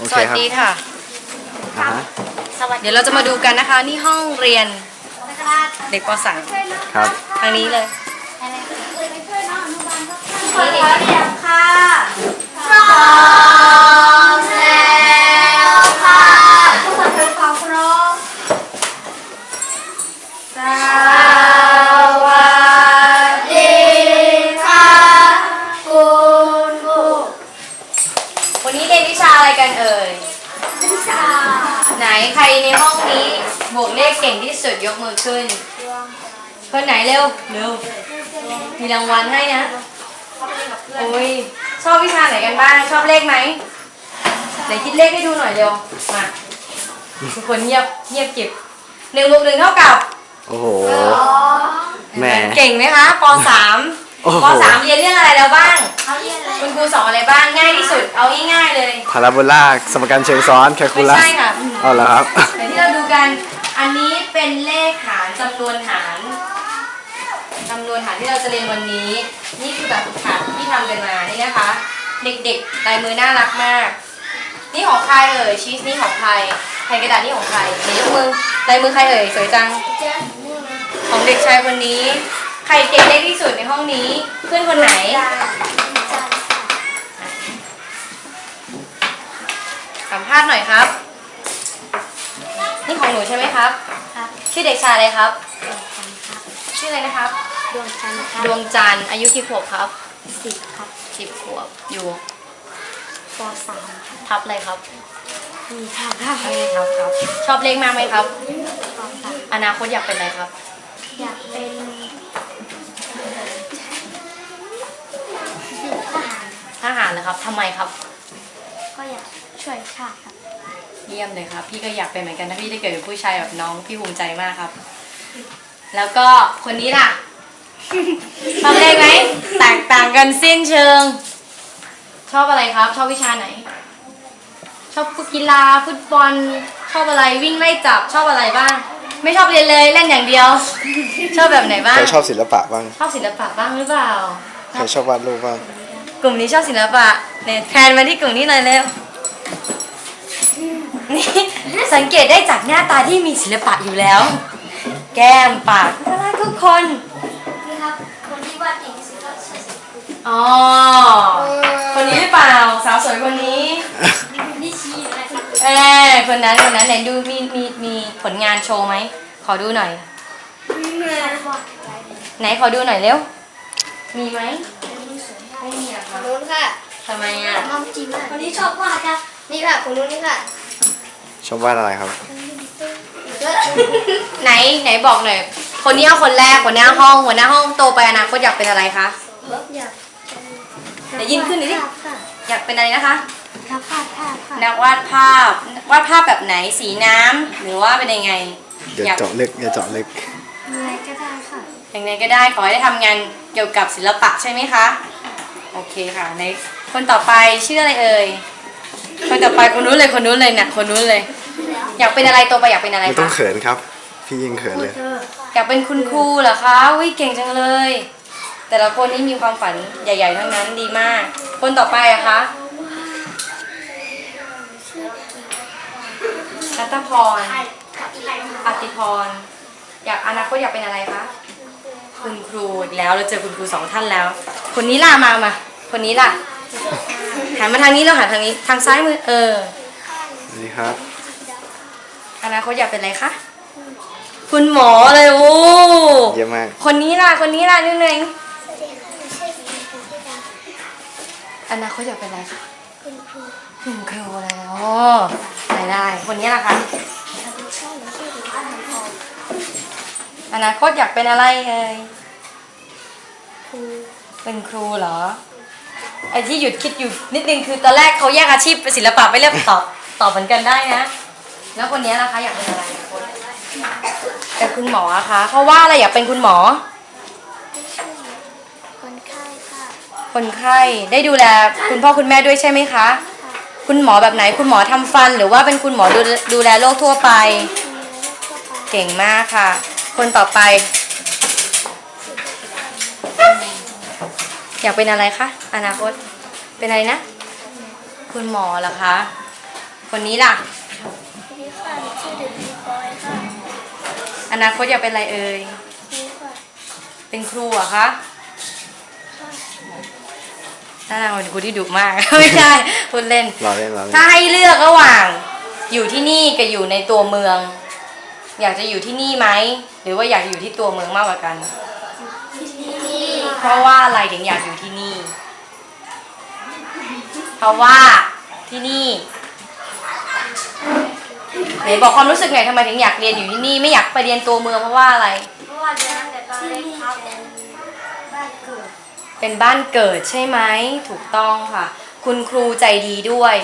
โอสเควัสครับดีค่ะ อ่าฮะเดี๋ยวเราจะมาดูกันนะคะ นี่ห้องเรียนเด็กป .3 ครับทางนี้เลยเปิดแล้วเรียงค่ะพร้อมแล้ สุดยกมือขึ้น คนไหนเร็ว เร็ว มีรางวัลให้นะ โอ้ย ชอบวิชาไหนกันบ้าง ชอบเลขไหมไหนคิดเลขให้ดูหน่อยเร็ว มาทุกคนเงียบ เงียบเก็บหนึ่งบวกหนึ่งเท่ากับ โอ้โหอ๋อแหม่เก่งไหมคะปสามโอ้โห ปสามเรียนเรื่องอะไรแล้วบ้าง เขาเรียนอะไรคุณครูสอนอะไรบ้าง ง่ายที่สุด เอาง่ายๆเลย พาราโบลาสมการเชิงซ้อนแคลคูไม่ลัสใช่ค่ะ เอาละครับเดี๋ยวที่เราดูกัน อันนี้เป็นเลขหารจำนวนหารจำนวนหารที่เราจะเรียนวันนี้ นี่คือแบบฝึกหัดที่ทำกันมานี่นะคะ เด็กๆลายมือน่ารักมาก นี่ของใครเอ่ยชีสนี่ของใครแผ่นกระดาษนี่ของใครไหนยกมือลายมือใครเอ่ยสวยจัง เจ๊นี่นะของเด็กชายคนนี้ ใครเก่งเลขที่สุดในห้องนี้ เพื่อนคนไหน จานจานค่ะสัมภาษณ์หน่อยครับ นี่ของหนูใช่ไหมครับ ครับชื่อเด็กชายอะไรครับ ดวงจันทร์ครับชื่ออะไรนะครับ ดวงจันทร์ครับดวงจันทร์อายุกี่ขวบครับสิบครับสิบขวบอยู่ปสามครับทับอะไรครับมีทางครับไม่ได้ทับครับ ชอบเลขมากไหมครับ ปสามอนาคตอยากเป็นอะไรครับ อยากเป็นทหารทหารนะครับทำไมครับ ก็อยากช่วยชาติครับ เยี่ยมเลยครับ พี่ก็อยากเป็นเหมือนกันถ้าพี่ได้เกิดเป็นผู้ชายแบบน้องพี่ภูมิใจมากครับ แล้วก็คนนี้ล่ะชอบเลขไหมแตกต่างกันสิ้นเชิง ชอบอะไรครับ ชอบวิชาไหน ชอบกีฬาฟุตบอล ชอบอะไรวิ่งไล่จับชอบอะไรบ้าง ไม่ชอบเรียนเลยเล่นอย่างเดียว ชอบแบบไหนบ้างใครชอบศิลปะบ้าง ชอบศิลปะบ้างหรือเปล่าใครชอบวาดรูปบ้าง กลุ่มนี้ชอบศิลปะเนี่ยแทนมาที่กลุ่มนี้เลยเร็ว นี่สังเกตได้จากหน้าตาที่มีศิลปะอยู่แล้ว แก้มปากน่ารักทุกคน นี่ครับ คนที่วาดเก่งที่สุดก็ใช่สิอ๋อ คนนี้หรือเปล่า สาวสวยคนนี้ นี่ชี้อยู่นะครับเออคนนั้นคนนั้นไหนดูมีมีมีผลงานโชว์ไหม ขอดูหน่อยวาดอะไรไหนขอดูหน่อยเร็ว มีไหมนี่สวยไม่มีอะคค่ะนนู้นค่ะทำไมอะ น้องจีมากคนนี้ชอบวาดค่ะนี่ค่ะคนนู้นนี่ค่ะ ชอบวาดอะไรครับแล้วไหนไหนบอกหน่อยคนนี้เอาคนแรกหัวหน้าห้องหัวหน้าห้องโตไปอนาคตอยากเป็นอะไรคะ อยากเดี๋ยวยิ้มขึ้นหน่อยดิภาพค่ะอยากเป็นอะไรนะคะภาพภาพภาพค่ะนักวาดภาพวาดภาพแบบไหนสีน้ำหรือว่าเป็นยังไงอย่าอยากเจาะลึกอย่าเจาะลึกอะไรก็ได้ค่ะยังไงก็ได้ขอให้ได้ทำงานเกี่ยวกับศิลปะใช่ไหมคะโอเคค่ะในคนต่อไปชื่ออะไรเอ่ย คนต่อไปคนนู้นเลยคนนู้นเลยเนี่ยคนนู้นเลย อยากเป็นอะไรโตไปอยากเป็นอะไรไม่ต้อคะงเขินครับ พี่ยิ่งเขินเลย อยากเป็นคุณครูเหรอคะวิเก่งจังเลย แต่ละคนนี่มีความฝันใหญ่ ๆ ทั้งนั้นดีมาก คนต่อไปอะคะนัตพรอติพร อยากอนาคตอยากเป็นอะไรคะคุณครูอีกแล้วเราเจอคุณครูสองท่านแล้ว คนนี้ล่ะมามาคนนี้ล่ะ หันมาทางนี้แล้วหันทางนี้ทางซ้ายมือ เออนี่ครับอนาคตอยากเป็นอะไรคะคุณหมอเลยโอ้เยี่ยมมาก คนนี้ล่ะคนนี้ล่ะนิดนึงอนาคตอยากเป็นอะไรคะคุณครูคุณครูแล้วได้ได้คนนี้ล่ะคะชอบหรือชื่อหรือว่าทองอนาคตอยากเป็นอะไรเอ่ยครูเป็นครูเหรอ ไอ้ที่หยุดคิดอยู่นิดนึงคือตอนแรกเขาแยกอาชีพเป็นศิลปะไปเรียบตอบตอบเหมือนกันได้นะ แล้วคนนี้ล่ะคะอยากเป็นอะไรเป็นคุณหมออะคะเขาว่าอะไรอยากเป็นคุณหมอไม่ใช่คนไข้ค่ะ คนไข้ได้ดูแลคุณพ่อคุณแม่ด้วยใช่ไหมคะ คุณหมอแบบไหนคุณหมอทำฟัน หรือว่าเป็นคุณหมอดูดูแลโรคทั่วไปมีโรคทั่วไปเก่งมากค่ะ คนต่อไป อยากเป็นอะไรคะอนาคตเป็นอะไรนะ คุณหมอเหรอคะคนนี้ล่ะนี่ค่ะชื่อเด็กดีบอยค่ะอนาคตอยากเป็นอะไรเอ่ยนี่ค่ะเป็นครูเหรอะคะถ้าทางเป็นครูที่ดุมาก ไม่ใช่พูดเล่นรอเล่นรอเล่นถ้าให้เลือกระหว่าง อยู่ที่นี่กับอยู่ในตัวเมือง อยากจะอยู่ที่นี่ไหมหรือว่าอยากอยู่ที่ตัวเมืองมากกว่ากันที่นี่ เพราะว่าอะไรถึงอยากอยู่ที่นี่ เพราะว่าที่นี่ไหนบอกความรู้สึกหน่อยทำไมถึงอยากเรียนอยู่ที่นี่ไม่อยากไปเรียนตัวเมืองเพราะว่าอะไร เพราะว่าเรียนแต่ตอนเล็กครับเป็นบ้านเกิดเป็นบ้านเกิดใช่ไหมถูกต้องค่ะ คุณครูใจดีด้วย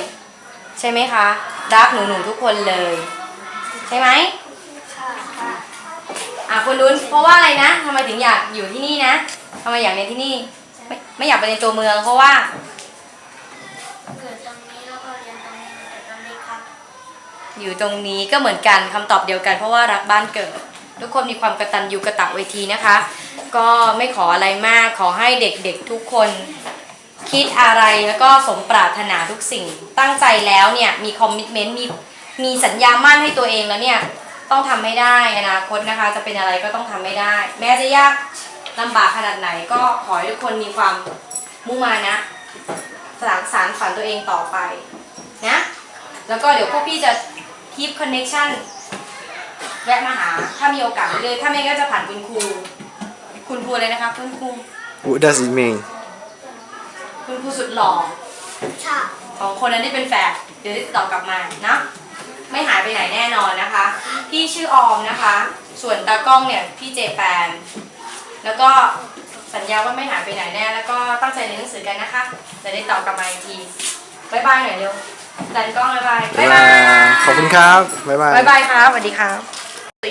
ใช่ไหมคะ รักหนูหนูๆทุกคนเลย ใช่ไหม คุณลุ้นเพราะว่าอะไรนะทำไมถึงอยากอยู่ที่นี่นะทำไมอยากเรียนที่นี่ ไม่ไม่อยากไปเรียนตัวเมือง เพราะว่า เกิดตรงนี้แล้วก็เรียนตรงนี้ตั้งแต่ตอนเล็กครับ อยู่ตรงนี้ก็เหมือนกันคำตอบเดียวกัน เพราะว่ารักบ้านเกิด ทุกคนมีความกตัญญูกะตะเวทีนะคะ ก็ไม่ขออะไรมากขอให้เด็กๆทุกคนคิดอะไรแล้วก็สมปรารถนาทุกสิ่งตั้งใจแล้วเนี่ยมีคอมมิชเมนต์มีมีสัญญามั่นให้ตัวเองแล้วเนี่ย ต้องทำให้ได้อนาคตนะคะ จะเป็นอะไรก็ต้องทำให้ได้ แม้จะยากลำบากขนาดไหนก็ขอให้ทุกคนมีความมุ่งมานะสานสารฝันตัวเองต่อไปนะแล้วก็เดี๋ยวพวกพี่จะ keep connection แวะมาหา ถ้ามีโอกาสเลย ถ้าไม่ก็จะผ่านคุณครู คุณครูเลยนะคะคุณครู What does it mean คุณครูสุดหล่อค่ะของคนนั้นที่เป็นแฝดเดี๋ยวติดต่อกลับมานะ ไม่หายไปไหนแน่นอนนะคะ พี่ชื่อออมนะคะ ส่วนตากล้องเนี่ยพี่เจแปน แล้วก็สัญญาว่าไม่หายไปไหนแน่ แล้วก็ตั้งใจเรียนหนังสือกันนะคะเดี๋ยวได้ตอบกลับมาอีกทีบายบายหน่อยเร็วดันกล้องบายบายบ๊าบายยบาบายยขอบคุณครับบ๊ายบายบายบายครับสวัสดีครับ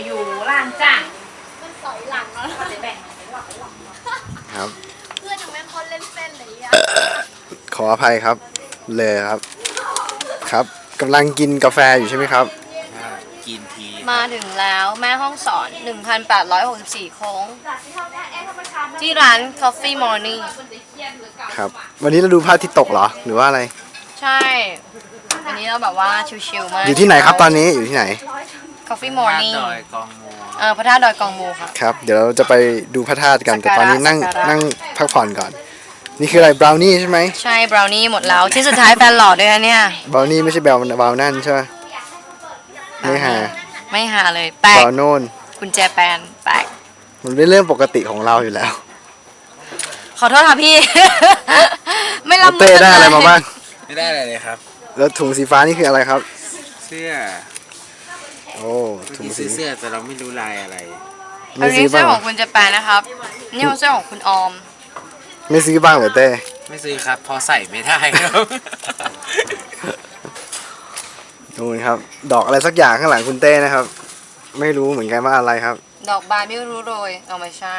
อยู่ร้านจ้างมันสอยหลังแล้วครับเพื่อนยังไม่คนเล่นเส้นเลยอะขออภัยครับ เลยครับครับ กำลังกินกาแฟอยู่ใช่ไหมครับ กินทีมาถึงแล้วแม่ห้องสอน 1,864 โค้ง ที่ร้าน Coffee Morning ครับ วันนี้เราดูพระอาทิตย์ตกเหรอ หรือว่าอะไร ใช่วันนี้เราแบบว่าชิลๆมากอยู่ที่ไหนครับตอนนี้อยู่ที่ไหน Coffee ร้าน Morning ดอยกองมูเออพระธาตุดอยกองมูค่ะ ครับ เดี๋ยวเราจะไปดูพระธาตุกัน แต่สักการะตอนนี้นั่งสักการะนั่งพักผ่อนก่อน นี่คืออะไรบราวนี่ใช่ไหมใช่บราวนี่หมดแล้วที่สุดท้ายแฟนหล่อด้วยนะเนี่ย บราวนี่ไม่ใช่แบลบราวนั่นใช่ไหมไม่หาไม่หาเลยแปลบกราวโน่นคุณแจแปนแปลกมันเป็นเรื่องปกติของเราอยู่แล้วขอโทษค่ะพี่ ไม่แล้วรับเต้ได้อะไรมาบ้างไม่ได้อะไรเลยครับ แล้วถุงสีฟ้านี่คืออะไรครับ เสื้อโอ้เมื่อถุงกี้สีซื้อเสื้อแต่เราไม่รู้ลายอะไรอัไม่นซื้นี้อเสื้บ้าองของคุณแจแปนนะครับ นี่ของเสื้อของคุณออม ไม่ซื้อบ้างเหรอเต้ไม่ซื้อครับเพอใส่ไม่ได้ครับ ดูนะครับ ดอกอะไรสักอย่างข้างหลังคุณเต้นะครับ ไม่รู้เหมือนกันว่าอะไรครับ ดอกบานไม่รู้โรยเอาไม่ใช่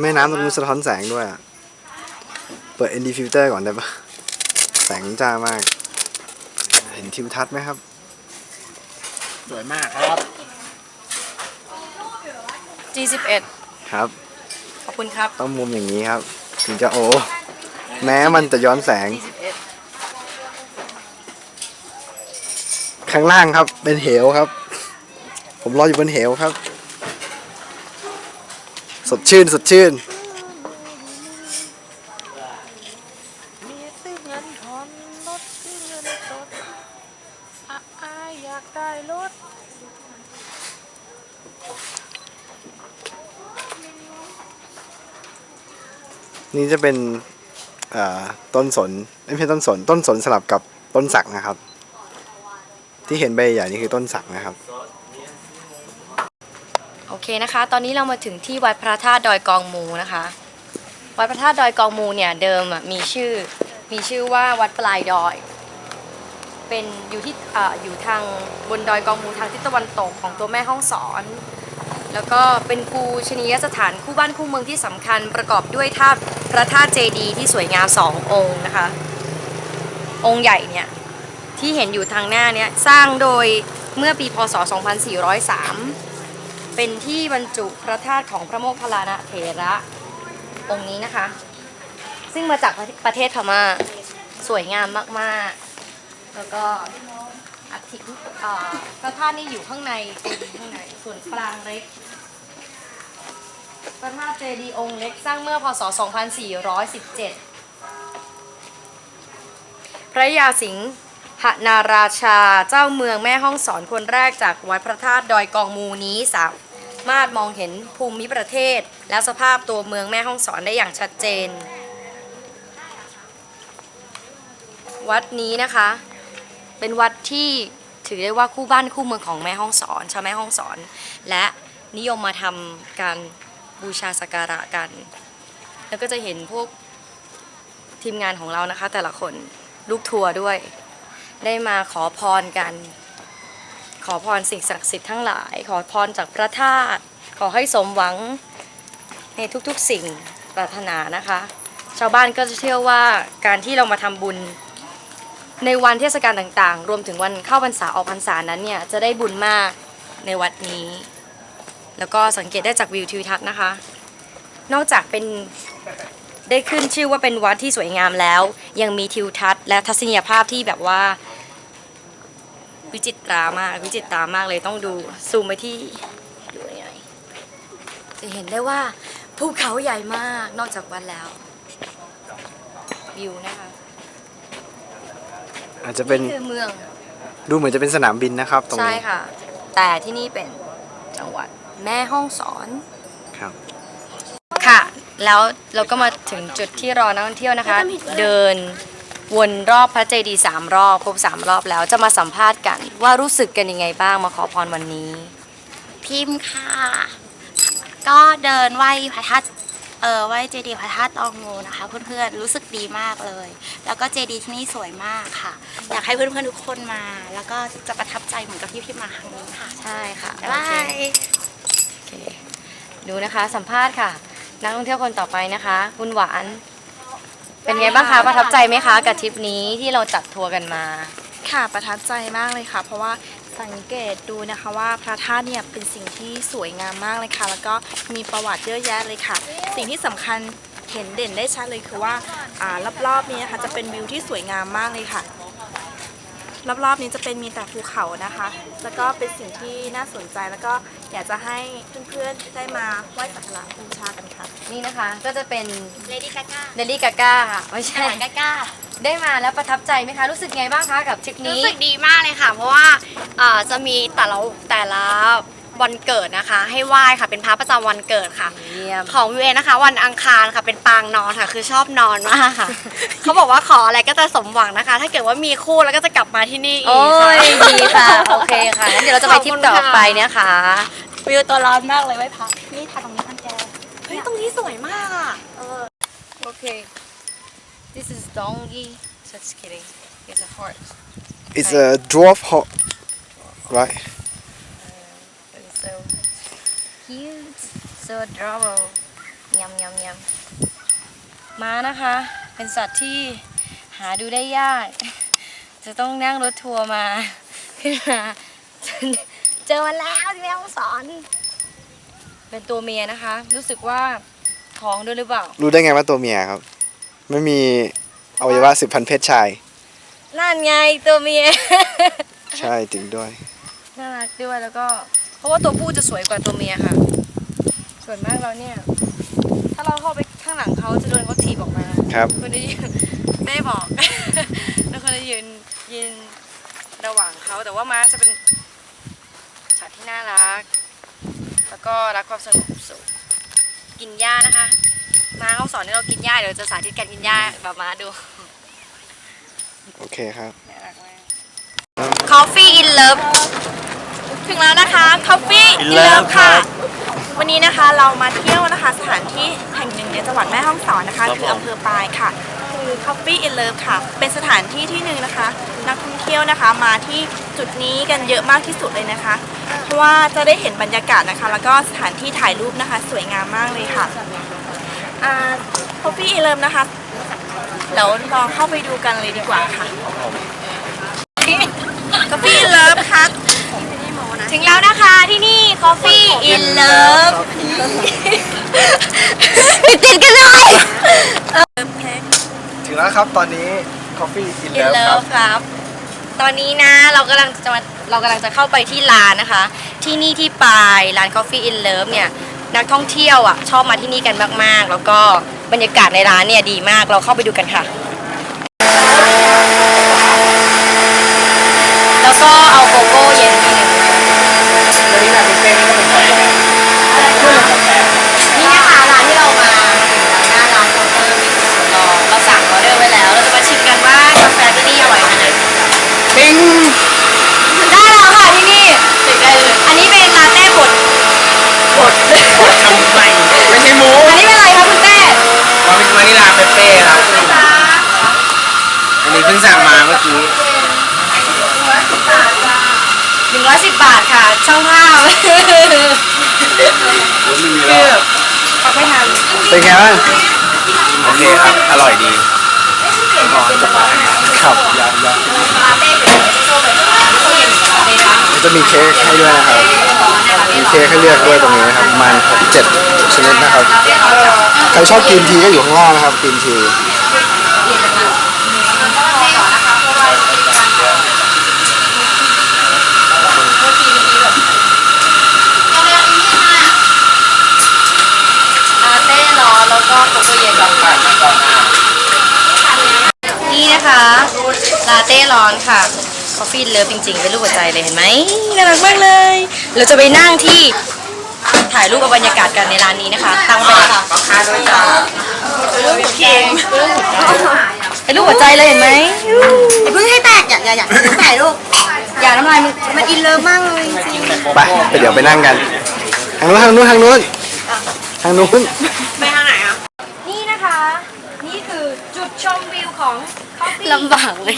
แม่น้ำตรงนู้นสะท้อนแสงด้วยอะเปิด ND filter ก่อนได้ปะแสงจ้ามาก เห็นทิวทัศน์ไหมครับ สวยมากครับ G11 ครับ ขอบคุณครับ ต้องมุมอย่างนี้ครับ ถึงจะโอ้แม้มันจะย้อนแสง ข้างล่างครับ เป็นเหวครับ ผมรออยู่บนเหวครับ สดชื่น สดชื่น มีซื้อเงินทอนรถซื้อเงินสดอายอยากได้รถ นี่จะเป็นต้นสนไม่ใช่ต้นสน ต้นสนสลับกับต้นสักนะครับ ที่เห็นใบใหญ่นี่คือต้นสักนะครับ โอเคนะคะ ตอนนี้เรามาถึงที่วัดพระธาตุดอยกองมูนะคะ วัดพระธาตุดอยกองมูเนี่ยเดิมมีชื่อมีชื่อว่าวัดปลายดอย เป็นอยู่ที่ออยู่ทางบนดอยกองมูทางทิศตะวันตกของตัวแม่ห้องสอน แล้วก็เป็นปูชนียสถานคู่บ้านคู่เมืองที่สำคัญประกอบด้วยธาตุพระธาตุเจดีย์ที่สวยงามสององค์นะคะ องค์ใหญ่เนี่ยที่เห็นอยู่ทางหน้าเนี่ยสร้างโดยเมื่อปีพศ 2403 เป็นที่บรรจุพระธาตุของพระโมคคัลลานะเถระองค์นี้นะคะ ซึ่งมาจากประเทศพม่าสวยงามมาก ๆ แล้วก็ อัฐิเอ่อพระธาตุนี่อยู่ข้างในเจดีย์ข้างในส่วนปรางเล็กพระธาตุเจดีย์องค์เล็กสร้างเมื่อพศ 2417 พระยาสิงหนาราชาเจ้าเมืองแม่ห้องสอนคนแรกจากวัดพระธาตุดอยกองมูนี้สามารถมองเห็นภูมิประเทศ และสภาพตัวเมืองแม่ห้องสอนได้อย่างชัดเจน วัดนี้นะคะ เป็นวัดที่ถือได้ว่าคู่บ้านคู่เมืองของแม่ห้องสอนชาวแม่ห้องสอน และนิยมมาทำการบูชาสักการะกัน แล้วก็จะเห็นพวกทีมงานของเรานะคะ แต่ละคนลูกทัวร์ด้วย ได้มาขอพรกัน ขอพรสิ่งศักดิ์สิทธิ์ทั้งหลาย ขอพรจากพระธาตุขอให้สมหวังในทุกๆสิ่งปรารถนานะคะ ชาวบ้านก็จะเชื่อว่าการที่เรามาทำบุญ ในวันเทศกาลต่างๆ รวมถึงวันเข้าพรรษาออกพรรษานั้นเนี่ยจะได้บุญมากในวัดนี้ แล้วก็สังเกตได้จากวิวทิวทัศน์นะคะ นอกจากเป็นได้ขึ้นชื่อว่าเป็นวัดที่สวยงามแล้ว ยังมีทิวทัศน์และทัศนียภาพที่แบบว่า วิจิตรามากวิจิตรามากเลยต้องดูซูมไปที่ดูยังไงจะเห็นได้ว่าภูเขาใหญ่มากนอกจากวัดแล้ววิวนะคะ อาจจะเป็นนี่คือเมืองดูเหมือนจะเป็นสนามบินนะครับตรงใช่นี้ค่ะ แต่ที่นี่เป็นจังหวัดแม่ห้องสอน ครับ ค่ะ แล้วเราก็มาถึงจุดที่รอนักท่องเที่ยวนะคะ เดินวนรอบพระเจดีย์สามรอบครบสามรอบแล้วจะมาสัมภาษณ์กัน ว่ารู้สึกกันยังไงบ้างมาขอพรวันนี้ พิมพ์ค่ะ ก็เดินไหว้พระธาตุ เออไหว้เจดีย์พระธาตุตองงูนะคะ เพื่อนๆรู้สึกดีมากเลย แล้วก็เจดีย์ที่นี่สวยมากค่ะ อยากให้เพื่อนๆทุกคนมา แล้วก็จะประทับใจเหมือนกับที่พิมพ์มาครั้งนี้ค่ะใช่ค่ะบ๊ายบาโอเคยโอเคดูนะคะสัมภาษณ์ค่ะนักท่องเที่ยวคนต่อไปนะคะ คุณหวาน เป็นไงบ้างคะประทับใจไหมคะ กับทริปนี้ที่เราจัดทัวร์กันมา ค่ะประทับใจมากเลยค่ะ เพราะว่า สังเกตดูนะคะว่าพระธาตุเนี่ยเป็นสิ่งที่สวยงามมากเลยค่ะ แล้วก็มีประวัติเยอะแยะเลยค่ะ สิ่งที่สำคัญเห็นเด่นได้ชัดเลยคือว่าอ่ารอบๆนี้นะคะจะเป็นวิวที่สวยงามมากเลยค่ะ รอบๆนี้จะเป็นมีแต่ภูเขานะคะ แล้วก็เป็นสิ่งที่น่าสนใจแล้วก็อยากจะให้เพื่อนๆได้มาไหว้สักการะบูชากันค่ะ นี่นะคะก็จะเป็นเลดี้กาก้าเดลี่กาก้าค่ะไม่ใช่ กาก้า ได้มาแล้วประทับใจไหมคะ รู้สึกไงบ้างคะกับทริปรู้นี้สึกดีมากเลยค่ะ เพราะว่าอ่าจะมีแต่ละแต่ละ วันเกิดนะคะ ให้ไหว้ค่ะเป็นพระประจำวันเกิดค่ะ เยี่ยม ของวิวเองนะคะ วันอังคารค่ะเป็นปางนอนค่ะ คือชอบนอนมากค่ะ เขาบอกว่าขออะไรก็จะสมหวังนะคะ ถ้าเกิดว่ามีคู่แล้วก็จะกลับมาที่นี่อีโอ้กค่ะ ยดีค่ะ โอเคค่ะงั้นเดี๋ยวเราจะไปทริปต่อไปเนี่ยค่ะวิวตัวร้อนมากเลยไหว้พระนี่ทางตรงนี้ทันแกเฮ้ยตรงนี้สวยมากอะ โอเค this is donkey just kidding it's a horse it's a dwarf hawk right it's so cute so adorable ยำยำยำม้านะคะ เป็นสัตว์ที่หาดูได้ยาก จะต้องนั่งรถทัวร์มาขึ้นมาเจอมาแล้วที่แม่ฮ่องสอน เป็นตัวเมียนะคะ รู้สึกว่าท้องด้วยหรือเปล่า รู้ได้ไงว่าตัวเมียครับ ไม่มีอวัยวะสืบพันธุ์เพศชาย นั่นไงตัวเมีย ใช่จริงด้วย น่ารักด้วยแล้วก็ เพราะว่าตัวผู้จะสวยกว่าตัวเมียค่ะ ส่วนมากเราเนี่ย ถ้าเราเข้าไปข้างหลังเขาจะโดนเขาถีบออกมาครับ คนจะยืนแม่บอก แล้วคนจะยืนยืนระหว่างเขาแต่ว่าม้าจะเป็นสัตว์ที่น่ารัก แล้วก็รักความสงบสุขกินหญ้านะคะ ม้าเขาสอนให้เรากินหญ้าเดี๋ยวจะสาธิตการกินหญ้าแบบม้าดู โอเคครับ น่ารักมาก Coffee in Love ถึงแล้วนะคะ Coffee In in Love Love ครัค่ะบ วันนี้นะคะเรามาเที่ยวนะคะสถานที่แห่งหนึ่งในจังหวัดแม่ฮ่องสอนนะคะคืออำเภอปายค่ะ คือ Coffee in Love ค่ะ เป็นสถานที่ที่หนึ่งนะคะ นักท่องเที่ยวนะคะมาที่จุดนี้กันเยอะมากที่สุดเลยนะคะ เพราะว่าจะได้เห็นบรรยากาศนะคะ แล้วก็สถานที่ถ่ายรูปนะคะ สวยงามมากเลยค่ะอ่า Coffee in Love นะคะเดี๋ยวลองเข้าไปดูกันเลยดีกว่าค่ะ Coffee in Love ค่ะ ถึงแล้วนะคะที่นี่ Coffee in Love ติดกันเลยถึงแล้วครับตอนนี้ Coffee in in Love ครับ Love ครับ ตอนนี้นะเรากำลังจะมาเรากำลังจะเข้าไปที่ร้านนะคะ ที่นี่ที่ปลายร้าน Coffee in Love เนี่ยนักท่องเที่ยวอะชอบมาที่นี่กันมากๆ แล้วก็บรรยากาศในร้านเนี่ยดีมากเราเข้าไปดูกันค่ะ แล้วก็เอาโกโก้เย็นนิดนึงนี่นะคะร้านที่เรามาถึงแล้วหน้าร้านเคาน์เตอร์มีสุดรอเราสั่งออเดอร์ไว้แล้ว เราจะมาชิมกันว่ากาแฟที่นี่อร่อยขนาดไหน ปิ้ง ได้แล้วค่ะที่นี่ติดได้เลย อันนี้เป็นลาเต้บดบด ทำใหม่ไม่ใช่หมู อันนี้เป็นอะไรคะคุณเต้ มันเป็นวานิลาเปเป้ครับ อันนี้เพิ่งสั่งมาเมื่อ กี้หนึ่งร้อยสิบบาทค่ะ ช่างภาพคือเขาไม่ทันเป็นไงบ้างโอเคครับ อร่อยดีครับลาเต้เป็นโซ่แบบโซ่เย็นลาเต้ปะจะมีเค้กให้ด้วยนะครับ มีเค้กให้เลือกด้วยตรงนี้นะครับประมันหกเจ็ดชนิดนะครับลาเต้เอาจากใครชอบกินทีก็อยู่ข้างล่างนะครับกินที ลาเต้ร้อนแล้วก็โกโก้เย็นแบบนี่นะคะลาเต้ร้อน ค่ะคอฟฟี่เลิฟจริงๆ เป็นรูปหัวใจเลยเห็นไหมน่ารักมากเลย เราจะไปนั่งที่ถ่ายรูปกับบรรยากาศกันในร้านนี้นะคะตั้งไปเลยค่ะเป็นรูปหัวใจเลยเห็นไหมเพิ่งให้แตกอย่าอย่าอย่าถ่ายรูปอย่าน้ำลายมันมันอินเลิฟมากเลยจริงไปไปเดี๋ยวไปนั่งกัน ทางนู้นทางนู้นทางนู้นทางนู้นนี่นะคะ นี่คือจุดชมวิวของลำบากเลย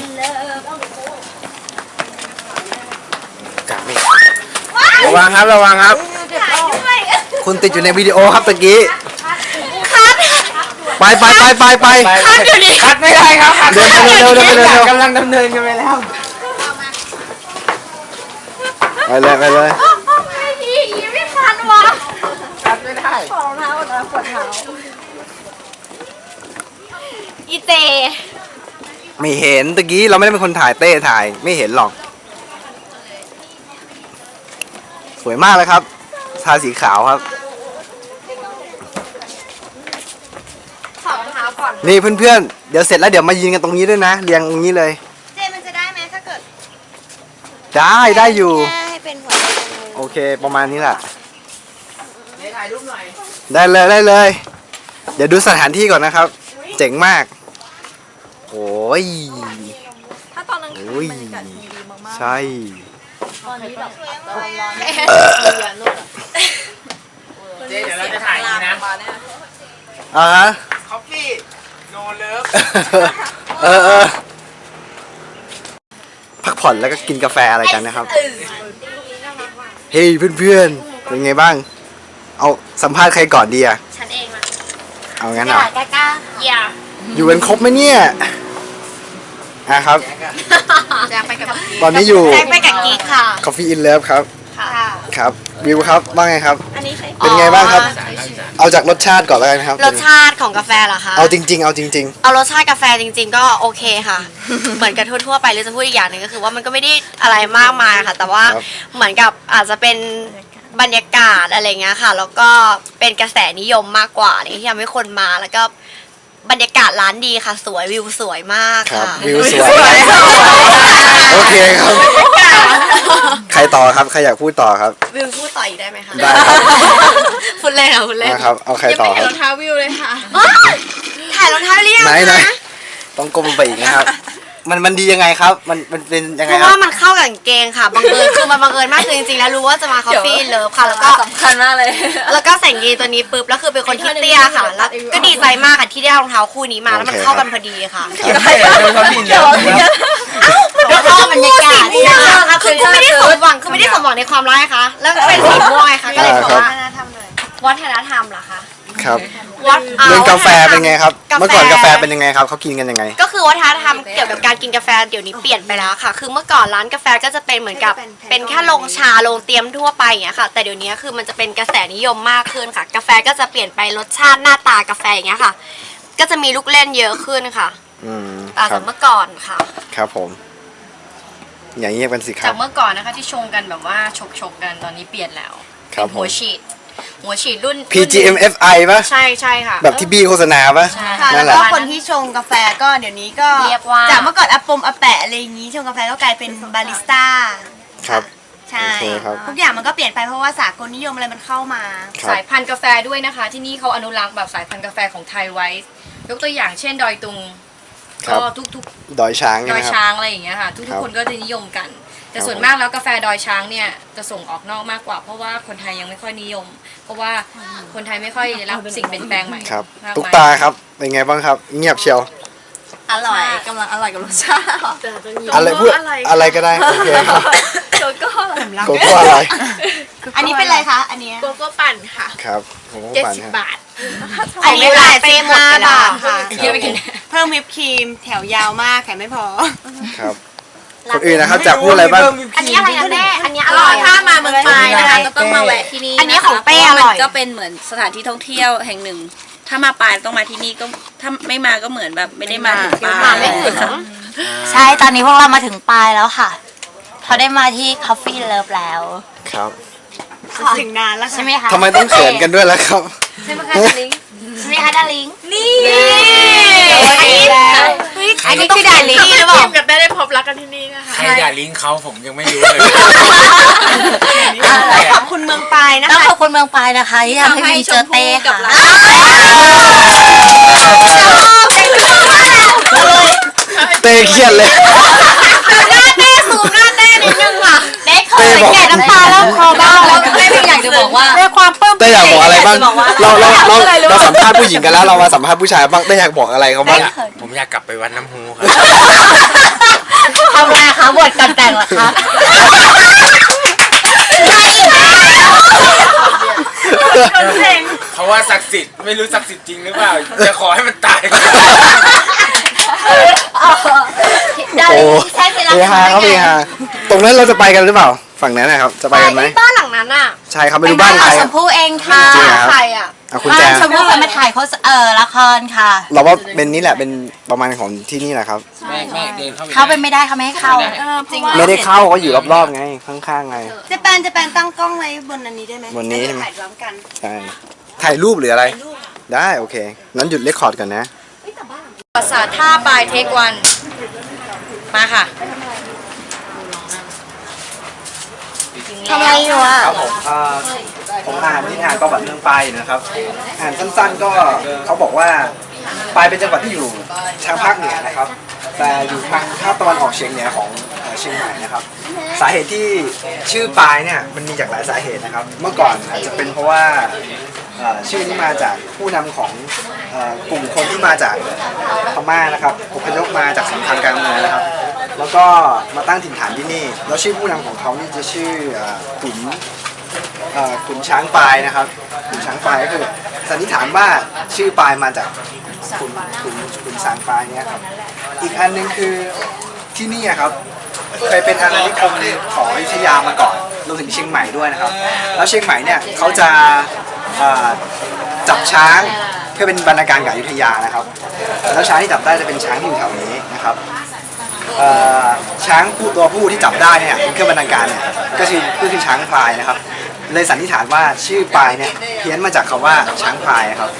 กาไม่ระวังครับระวังครับ คุณติดอยู่ในวิดีโอครับตะกี้ ไปไปไปไปไปคัดไม่ได้ครับคัดเดินไปเร็วเดินไปเร็วเร็วกำลังดำเนินกันไปแล้ว ไปเลยไปเลยคัดไม่ได้อีเจไม่เห็นตะกี้เราไม่ได้เป็นคนถ่ายเต้ถ่าย ไม่เห็นหรอก สวยมากเลยครับทาสีขาวครับนี่เพื่อนๆ เดี๋ยวเสร็จแล้วเดี๋ยวมายืนกันตรงนี้ด้วยนะเรียงตรงนี้เลย เจมันจะได้ไหมถ้าเกิดได้ได้อยู่ แค่ให้เป็นหัวใจจังเลยโอเคประมาณนี้แหละถ่ายรูปหน่อยได้เลยได้เลย เดี๋ยวดูสถานที่ก่อนนะครับ เจ๋งมากโอ้ย ถ้าตอนกลางคืนโอ้ยบรรยากาศดีมากใช่ๆ ตอนนี้แบบเจ๊เดี๋ยวเราจะถ่ายอย่างนี้นะอ่าฮะ คอฟฟี่โนเลิฟเออเออพักผ่อนแล้วก็กินกาแฟอะไรกันนะครับ เฮ้ยเพื่อนๆ เป็นไงบ้าง เอาสัมภาษณ์ใครก่อนดีอะฉันเองมาเอางั้นเหรอกล้ากล้าอย่าอยู่กันครบไหมเนี่ย อะครับจะไปกับตอนนี้อยู่ แจ็คไปกับกิ๊กค่ะ Coffee in Love ครับ ค่ะ ครับ วิวครับว่าไงครับ อันนี้ใช้เป็นไงบ้างครับ เอาจากรสชาติก่อนแล้วกันครับ รสชาติของกาแฟเหรอคะ เอาจริง ๆ เอาจริง เอารสชาติกาแฟจริง ๆ ก็โอเคค่ะ เหมือนกันทั่วๆไปหรือจะพูดอีกอย่างหนึ่งก็คือว่ามันก็ไม่ได้อะไรมากมายค่ะ แต่ว่าครับเหมือนกับอาจจะเป็นบรรยากาศอะไรเงี้ยค่ะ แล้วก็เป็นกระแสนิยมมากกว่านี่ที่ทำให้คนมาแล้วก็ บรรยากาศร้านดีค่ะ สวยวิวสวยมากๆครับค่ะวิวสวยโอเคครับ ใครต่อครับใครอยากพูดต่อครับ วิวพูดต่ออีกได้ไหมคะได้ครับพูดเล่นค่ะพูดเล่นนะครับเอาใครต่อครับ รองเท้าวิวเลยค่ะ ถ่ายรองเท้าหรือยังไหนไหนคะ ต้องก้มลงไปอีกนะครับ มันมันดียังไงครับ มันมันเป็นยังเพไงราะครัว่าบ มันเข้ากับกางเกงค่ะบังเอิญคือมันบังเอิญมากคือจริงๆแล้วรู้ว่าจะมาคอฟฟี่เลิฟค่ะแล้วก็ สำคัญมากเลย แล้วก็ใส่กางเกงตัวนี้ปุ๊บแล้วคือเป็นคนที่เตี้ยค่ะแล้วก็ดีใจมากค่ะที่ได้รองเท้าคู่นี้มาแล้วมันเข้ากันพอดีค่ะ เดี๋ยวเขาพินเลิฟแล้วก็บรรยากาศดีค่ะคือคือไม่ได้สมหวังคือไม่ได้สมหวังในความรักไงคะ แล้วก็เป็นสีม่วงไงคะก็เลยบอกว่าวัฒนธรรมเหรอคะ ครับวัดเรื่องกาแฟเป็นไงครับาแฟ เมื่อก่อนกาแฟเป็นยังไงครับเขากินกันยังไง ก็คือวัฒนธรรมเกี่ยวกับการกินกาแฟเดี๋ยวนี้เปลี่ยนไปแล้วค่ะ คือเมื่อก่อนร้านกาแฟก็จะเป็นเหมือนกับ เป็นแค่โรงชาโรงเตรียมทั่วไปอย่างเงี้ยค่ะ แต่เดี๋ยวนี้คือมันจะเป็นกระแสนิยมมากขึ้นค่ะ กาแฟก็จะเปลี่ยนไปรสชาติหน้าตากาแฟอย่างเงี้ยค่ะ ก็จะมีลูกเล่นเยอะขึ้นค่ะอืมต่างครัจาบกเมื่อก่อนค่ะ ครับผม อย่างเงียบกันสิคจารักบ เมื่อก่อนนะคะที่ชงกันแบบว่าฉกฉกๆกันตอนนี้เปลี่ยนแล้วครับเป็นหัวผม ฉีด หัวฉีดรุ่น PGMFI ปะใช่ใช่ค่ะ แบบที่บี้โฆษณาปะ ใช่ค่ะนั่แล้นวแหละ ก็คนที่ชงกาแฟก็เดี๋ยวนี้ก็เรียกว่า จากเมื่อก่อนอาปมอาแปะอะไรอย่างนี้ชงกาแฟก็กลายเป็นบาริสต้าครับ ใช่โอเคครับ ทุกอย่างมันก็เปลี่ยนไปเพราะว่าสากลนิยมอะไรมันเข้ามา ครับ สายพันธุ์กาแฟด้วยนะคะ ที่นี่เขาอนุรักษ์แบบสายพันธุ์กาแฟของไทยไว้ ยกตัวอย่างเช่นดอยตุงครับก็ทุกดอยช้างๆใช่ดไหอมยครับ ช้างอะไรอย่างเงี้ยค่ะทุครักบๆคนก็จะนิยมกัน แต่ครับส่วนมากแล้วกาแฟดอยช้างเนี่ยจะส่งออกนอกมากกว่า เพราะว่าคนไทยยังไม่ค่อยนิยม เพราะว่าคนไทยไม่ค่อยรับสิ่งเปลี่ยนแปลงใหม่ครับมากตุ๊กมายตาครับเป็นไงบ้างครับ เงียบเชียว อร่อยกำลังอร่อยกับรสชาติอะไรพูดอะไรก็ได้โอเคครับโกโก้โกโก้อะไรอันนี้เป็นอะไรคะ อันเนี้ยโกโก้ปั่นค่ะครับโกโก้เจ็ดปั่นสิบฮะ บาท อันนี้แปดสิบห้าบาทค่ะ เยอะไปกิน เพิ่มวิปครีมแถวยาวมากแถมไม่พอ ครับ คนอื่นนะครับจากพูดอะไรบ้าง อันนี้อะไรนะแม่อันนี้อก็ร่อยถ้ามาเมืองไทยนะคะก็ต้องมาแวะที่นี่อันนี้ะคะของเป้พราะว่าอร่อยมันก็เป็นเหมือนสถานที่ท่องเที่ยวแห่งหนึ่ง ถ้ามาปลายต้องมาที่นี่ก็ถ้าไม่มาก็เหมือนแบบไม่ได้มาถึงปลายมาไม่ถึงใช่ตอนนี้พวกเรามาถึงปลายแล้วค่ะเขาได้มาที่ Coffee Love แล้ว ครับถึงนานแล้วค่ะใช่ไหมคะทำไมต้องเขินกันด้วยล่ะครับ ใช่ไหมคะลิง ใช่ไหมคะดาริงนี่อันนี้อันนี้คือด่าลิงหรือเปล่ากับได้ได้พบรักกันที่นี่นะคะใครด่าลิงก์เขาผมยังไม่รู้เลยขอบคุณเมืองปลายนะต้องคะขอบคุณเมืองปลายนะคะที่ทำให้วินเจอเต้ค่ะเตะเครียดเลยได้ขอสังหน้าเกตน้ำตาแล้วคอบ้างเราไม่เพียงอยากจะบอกว่าด้วยความปลื้มเต้อยากบอกอะไรบ้างเราเราเราเราสัมภาษณ์ผู้หญิงกันแล้วเรามาสัมภาษณ์ผู้ชายบ้างเต้อยากบอกอะไรเขาบ้างผมอยากกลับไปวัดน้ำฮูครับทำไงคะบทการแต่งเหรอคะเพราะว่าศักดิ์สิทธิ์ไม่รู้ศักดิ์สิทธิ์จริงหรือเปล่าจะขอให้มันตายก่อน ดาโอ้ริงใช่ไหมล่ะเฮฮาครับเฮฮาตรงนั้นเราจะไปกันหรือเปล่า ฝั่งนั้นนะครับ จะไปกันไหมบ้านหลังนั้นอะใช่ครับไปดูบ้านใคร ชมพู่เองค่ะจริงเหรอ ใครอะอะคุณแจบ้านชมพู่เคยมาถ่ายโฆษเออละครค่ะ เราว่าเป็นนี่แหละเป็นประมาณของที่นี่แหละครับ ไม่ไม่เดินเข้าไปเขาไปไม่ได้เขาไม่ให้เข้า ไม่ได้เข้าก็อยู่รอบๆไงข้างๆไง จะแปนจะแปนตั้งกล้องไว้บนอันนี้ได้ไหมบนนี้ใช่ไหม ถ่ายร้อมกันใช่ถ่ายรูปหรืออะไร ได้โอเคนั้นหยุดเรคคอร์ดก่อนนะภา ษาทท่าปลายเทควัน มาค่ะทำไมอยู่อะครับผมเอ่อผมอ่านที่อ่านประวัติเรื่องไปนะครับ อ่านสั้นๆก็เขาบอกว่า ปลายเป็นจังหวัดที่อยู่ทางภาคเหนือนะครับ แต่อยู่ทางภาคตะวันออกเฉียงเหนือของเชียงใหม่นะครับ สาเหตุที่ชื่อปลายเนี่ยมันมีจากหลายสาเหตุนะครับ เมื่อก่อนอาจจะเป็นเพราะว่าชื่อนี้มาจากผู้นำของกลุ่มคนที่มาจากพม่านะครับอพยพมาจากสงครามกลางเมืองนะครับ แล้วก็มาตั้งถิ่นฐานที่นี่ แล้วชื่อผู้นำของเขานี่จะชื่อขุนขุนช้างปลายนะครับขุนช้างปลายก็คือสันนิษฐานว่าชื่อปลายมาจาก ขุนขุนขุนช้างปลายเนี่ยครับ อีกอันหนึงคือที่นี่อะครับเคยเป็นอาณานิคมของอยุธยามาก่อนรวมถึงเชียงใหม่ด้วยนะครับ แล้วเชียงใหม่เนี่ยเขาจะเอ่อจับช้างเพื่อเป็นบรรณาการกับอยุธยานะครับแล้วช้างที่จับได้จะเป็นช้างที่อยู่แถวนี้นะครับเอ่อช้างผู้ตัวผู้ที่จับได้เนี่ยเป็นเครื่องบรรณาการเนี่ยก็คือก็คือช้างพลายนะครับ เลยสันนิษฐานว่าชื่อปลายเนี่ยเพี้ยนมาจากคำว่าช้างพลายครับ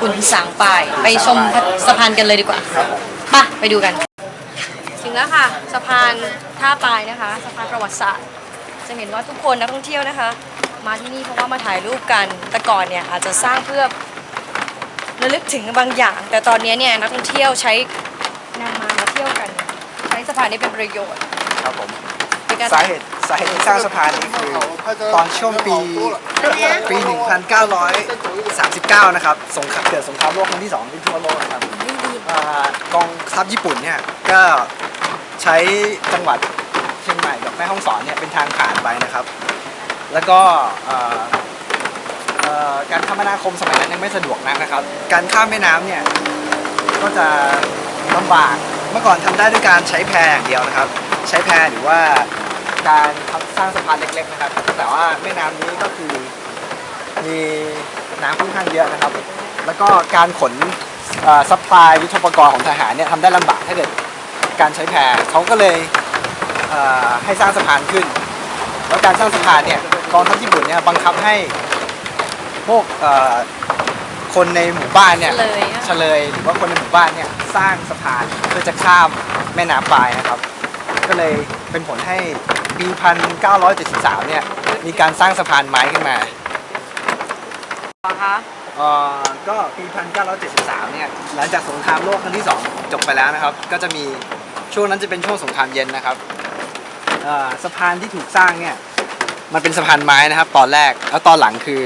คุณสางปลายไปชมสะพานกันเลยดีกว่าครับผมไปไปดูกัน ถึงแล้วค่ะ สะพานท่าปลายนะคะ สะพานประวัติศาสตร์ จะเห็นว่าทุกคนนักท่องเที่ยวนะคะ มาที่นี่เพราะว่ามาถ่ายรูปกัน แต่ก่อนเนี่ยอาจจะสร้างเพื่อระลึกถึงบางอย่าง แต่ตอนนี้เนี่ยนักท่องเที่ยวใช้นำมามาเที่ยวกัน ใช้สะพานนี้เป็นประโยชน์ ครับผมในการ สาเหตุ สาเหตุที่สร้างสะพานนี้คือ ตอนช่วงปีปี 1939 นะครับสงครามเกิดสงครามโลกครั้งที่สองที่ทั่วโลกนะครับอ่ากองทัพญี่ปุ่นเนี่ยก็ใช้จังหวัดเชียงใหม่กับแม่ฮ่องสอนเนี่ยเป็นทางผ่านไปนะครับ แล้วก็เอ่อเอ่อการคมนาคมสมัยนั้นยังไม่สะดวกนักนะครับ การข้ามแม่น้ำเนี่ยก็จะลำบากเมื่อก่อนทำได้ด้วยการใช้แพอย่างเดียวนะครับ ใช้แพหรือว่า การทำสร้างสะพานเล็กๆนะครับ แต่ว่าแม่น้ำนี้ก็คือมีน้ำค่อนข้างเยอะนะครับ แล้วก็การขนซัพพลายยุทโธปกรณ์ของทหารเนี่ยทำได้ลำบากถ้าเกิดการใช้แพเขาก็เลยอ่อให้สร้างสะพานขึ้น แล้วการสร้างสะพานเนี่ยกองทัพญี่ปุ่นเนี่ยบังคับให้พวกเอ่อคนในหมู่บ้านเนี่ยเฉลยอะ เฉลยหรือว่าคนในหมู่บ้านเนี่ยสร้างสะพานเพื่อจะข้ามแม่น้ำปายนะครับ ก็เลยเป็นผลให้ ปี 1973 เนี่ย มีการสร้างสะพานไม้ขึ้นมาคะเอ่อก็ปี 1973 เนี่ย หลังจากสงครามโลกครั้งที่ 2 จบไปแล้วนะครับ ก็จะมีช่วงนั้นจะเป็นช่วงสงครามเย็นนะครับเอ่อสะพานที่ถูกสร้างเนี่ย มันเป็นสะพานไม้นะครับ ตอนแรก แล้วตอนหลังคือ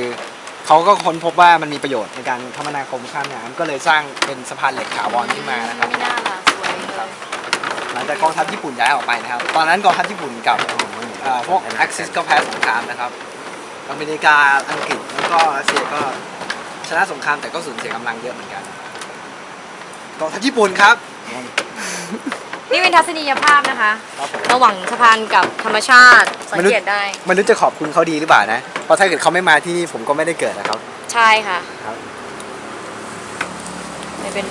เขาก็ค้นพบว่ามันมีประโยชน์ในการคมนาคมข้ามน้ำก็เลยสร้างเป็นสะพานเหล็กถาวรขึ้นมานะครับ ไม่น่าล่ะสวยเลย หลัง จากกองทัพญี่ปุ่นย้ายออกไปนะครับ ตอนนั้นกองทัพญี่ปุ่นกับเอ่อพวก Axis ก็แพ้สงครามนะครับ อเมริกาอังกฤษแล้วก็รัสเซียก็ชนะสงครามแต่ก็สูญเสียกำลังเยอะเหมือนกันกองทัพญี่ปุ่นครับนี่เป็นทัศนียภาพนะคะ ครับผมระหว่างสะพานกับธรรมชาติสังเกตได้ ไมันรู้จะขอบคุณเขาดีหรือเปล่านะ เพราะถ้าเกิดเขาไม่มาที่นี่ผมก็ไม่ได้เกิดนะครับ ใช่ค่ะ ครับ ไม่เป็น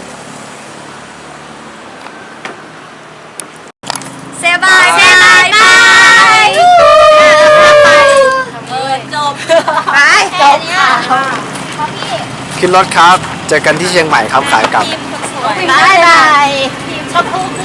เซบาย เซบายบาย เออจบ ไปจบค่ะ ขึ้นรถครับ เจอกันที่เชียงใหม่ครับขายกลับ ทีมคนสวยบายบายทีมชมพูขึ้นนะ